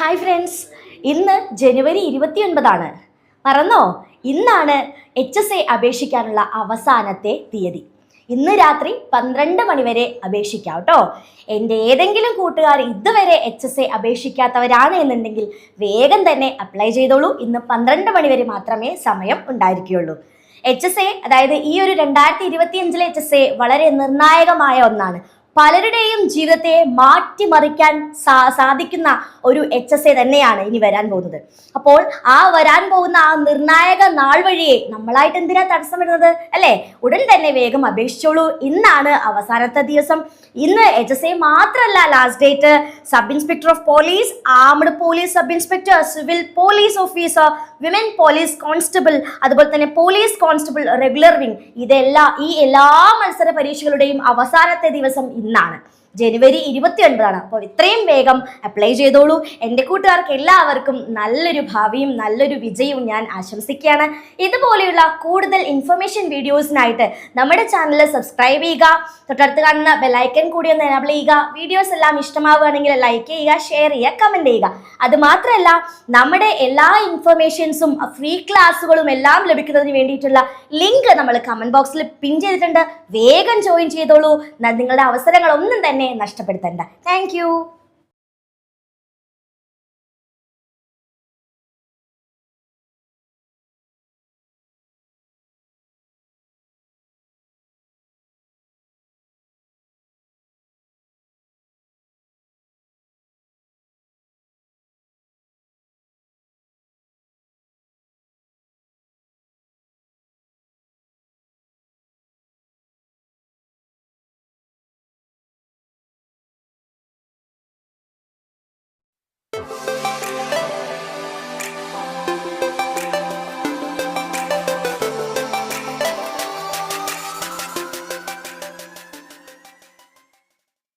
Hi friends ഇന്ന് ജനുവരി ഇരുപത്തിയൊൻപതാണ്. മറന്നോ? ഇന്നാണ് എച്ച് എസ് എ അപേക്ഷിക്കാനുള്ള അവസാനത്തെ തീയതി. ഇന്ന് രാത്രി പന്ത്രണ്ട് മണിവരെ അപേക്ഷിക്കാം കേട്ടോ. എന്റെ ഏതെങ്കിലും കൂട്ടുകാർ ഇതുവരെ എച്ച് എസ് എ അപേക്ഷിക്കാത്തവരാണ് എന്നുണ്ടെങ്കിൽ വേഗം തന്നെ അപ്ലൈ ചെയ്തോളൂ. ഇന്ന് പന്ത്രണ്ട് മണിവരെ മാത്രമേ സമയം ഉണ്ടായിരിക്കുകയുള്ളൂ എച്ച് എസ് എ അതായത് ഈ ഒരു രണ്ടായിരത്തി ഇരുപത്തിയഞ്ചിലെ എച്ച് എസ് എ വളരെ നിർണായകമായ ഒന്നാണ്. പലരുടെയും ജീവിതത്തെ മാറ്റിമറിക്കാൻ സാ സാധിക്കുന്ന ഒരു എച്ച് എസ് എ തന്നെയാണ് ഇനി വരാൻ പോകുന്നത്. അപ്പോൾ ആ വരാൻ പോകുന്ന ആ നിർണായക നാൾ വഴിയെ നമ്മളായിട്ട് എന്തിനാ തടസ്സം വരുന്നത്? അല്ലേ? ഉടൻ തന്നെ വേഗം അപേക്ഷിച്ചോളൂ. ഇന്നാണ് അവസാനത്തെ ദിവസം. ഇന്ന് എച്ച് എസ് എ മാത്രമല്ല last date sub inspector of police armed police sub inspector civil police officer women police constable അതുപോലെ തന്നെ പോലീസ് കോൺസ്റ്റബിൾ റെഗുലർ വിങ് ഇതെല്ലാം ഈ എല്ലാ മത്സര പരീക്ഷകളുടെയും അവസാനത്തെ ദിവസം ഇന്നാണ്. ജനുവരി ഇരുപത്തി ഒൻപതാണ് അപ്പോൾ ഇത്രയും വേഗം അപ്ലൈ ചെയ്തോളൂ. എന്റെ കൂട്ടുകാർക്ക് എല്ലാവർക്കും നല്ലൊരു ഭാവിയും നല്ലൊരു വിജയവും ഞാൻ ആശംസിക്കുകയാണ്. ഇതുപോലെയുള്ള കൂടുതൽ ഇൻഫർമേഷൻ വീഡിയോസിനായിട്ട് നമ്മുടെ ചാനൽ സബ്സ്ക്രൈബ് ചെയ്യുക. തൊട്ടടുത്ത് കാണുന്ന ബെലൈക്കൻ കൂടി ഒന്ന് എനാബിൾ ചെയ്യുക. വീഡിയോസ് എല്ലാം ഇഷ്ടമാവുകയാണെങ്കിൽ ലൈക്ക് ചെയ്യുക ഷെയർ ചെയ്യുക കമന്റ് ചെയ്യുക. അതുമാത്രമല്ല നമ്മുടെ എല്ലാ ഇൻഫർമേഷൻസും ഫ്രീ ക്ലാസ്സുകളും എല്ലാം ലഭിക്കുന്നതിന് വേണ്ടിയിട്ടുള്ള ലിങ്ക് നമ്മൾ കമന്റ് ബോക്സിൽ പിൻ ചെയ്തിട്ടുണ്ട്. വേഗം ജോയിൻ ചെയ്തോളൂ. നിങ്ങളുടെ അവസരങ്ങൾ ഒന്നും തന്നെ നഷ്ടപ്പെടുത്തണ്ട. താങ്ക്